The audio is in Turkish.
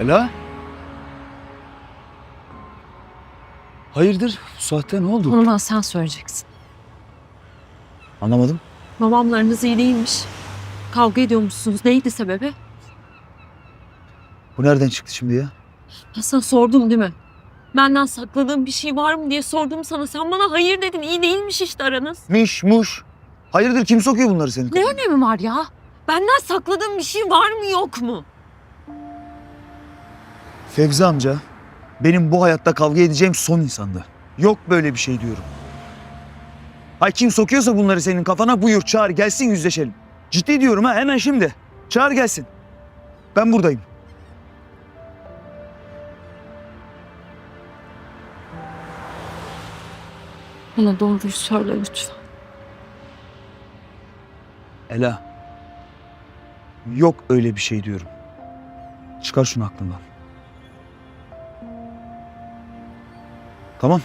Ela? Hayırdır? Bu saatte ne oldu? Onu bana sen söyleyeceksin. Anlamadım. Babamlarınız iyi değilmiş. Kavga ediyormuşsunuz. Neydi sebebi? Bu nereden çıktı şimdi ya? Ya sana sordum değil mi? Benden sakladığın bir şey var mı diye sordum sana. Sen bana hayır dedin. İyi değilmiş işte aranız. Miş muş. Hayırdır kim sokuyor bunları senin Ne kafana? önemi var ya? Benden sakladığın bir şey var mı yok mu? Fevzi amca benim bu hayatta kavga edeceğim son insandı. Yok böyle bir şey diyorum. Ay kim sokuyorsa bunları senin kafana buyur çağır gelsin yüzleşelim. Ciddi diyorum ha hemen şimdi. Çağır gelsin. Ben buradayım. Bana doğruyu söyle lütfen. Ela. Yok öyle bir şey diyorum. Çıkar şunu aklından. Tamam.